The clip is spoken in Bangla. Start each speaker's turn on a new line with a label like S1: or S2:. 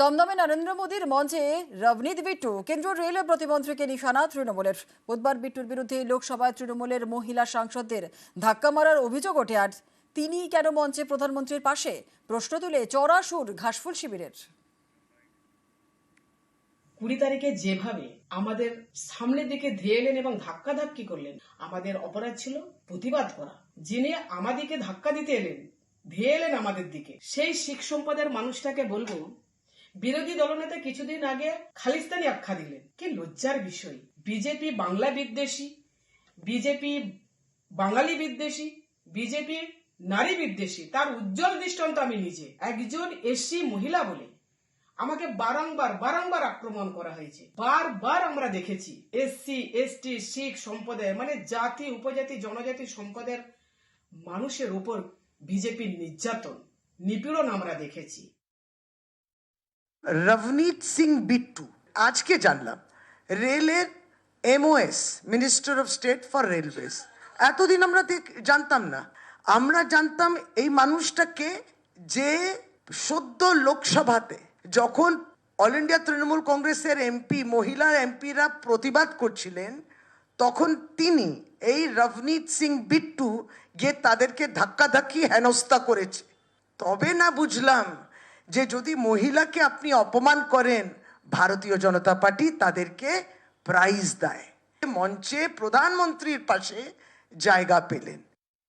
S1: দমদমে নরেন্দ্র মোদীর মঞ্চে রবনীত বিট্টু, কেন্দ্রীয় রেল প্রতিমন্ত্রীকে নিশানা তৃণমূলের। বুধবার বিট্টুর বিরুদ্ধে লোকসভায় তৃণমূলের মহিলা সাংসদদের ধাক্কা মারার অভিযোগ ওঠে। আর তিনি কেন মঞ্চে প্রধানমন্ত্রীর পাশে? প্রশ্ন তুলে চড়া সুর ঘাসফুল শিবিরের।
S2: কুড়ি তারিখে যেভাবে আমাদের সামনের দিকে ধেয়ে এলেন এবং ধাক্কা ধাক্কি করলেন, আমাদের অপরাধ ছিল প্রতিবাদ করা। যিনি আমাদেরকে ধাক্কা দিতে এলেন, ধেয়ে এলেন আমাদের দিকে। সেই শিখ সম্পদের মানুষটাকে বলব বিরোধী দলনেতা কিছুদিন আগে খালিস্তানি আখ্যা দিলেন। কি লজ্জার বিষয়। বিজেপি বাংলা বিদ্বেষী, বিজেপি বাঙালি বিদ্বেষী, বিজেপি নারী বিদ্বেষী, তার উজ্জ্বল দৃষ্টান্ত আমি নিজে। একজন এসি মহিলা বলে আমাকে বারংবার বারংবার আক্রমণ করা হয়েছে। বারবার আমরা দেখেছি এসসি, এসটি, শিখ সম্প্রদায় মানে জাতি, উপজাতি, জনজাতি সম্প্রদায়ের মানুষের উপর বিজেপির নির্যাতন, নিপীড়ন আমরা দেখেছি।
S3: রভনীত সিং বিট্টু আজকে জানলাম, রেলের MOS minister of state for railways এতদিন আমরা জানতাম না। আমরা জানতাম এই মানুষটাকে যে সদ্য লোকসভাতে যখন অল ইন্ডিয়া তৃণমূল কংগ্রেসের এমপি মহিলা এমপিরা প্রতিবাদ করছিলেন, তখন তিনি এই রভনীত সিং বিট্টু গিয়ে তাদেরকে ধাক্কাধাক্কি হেনস্থা করেছে। তবে না বুঝলাম যে যদি মহিলাকে আপনি অপমান করেন, ভারতীয় জনতা পার্টি তাদেরকে প্রাইজ দেয়। মঞ্চে প্রধানমন্ত্রীর পাশে জায়গা পেলেন।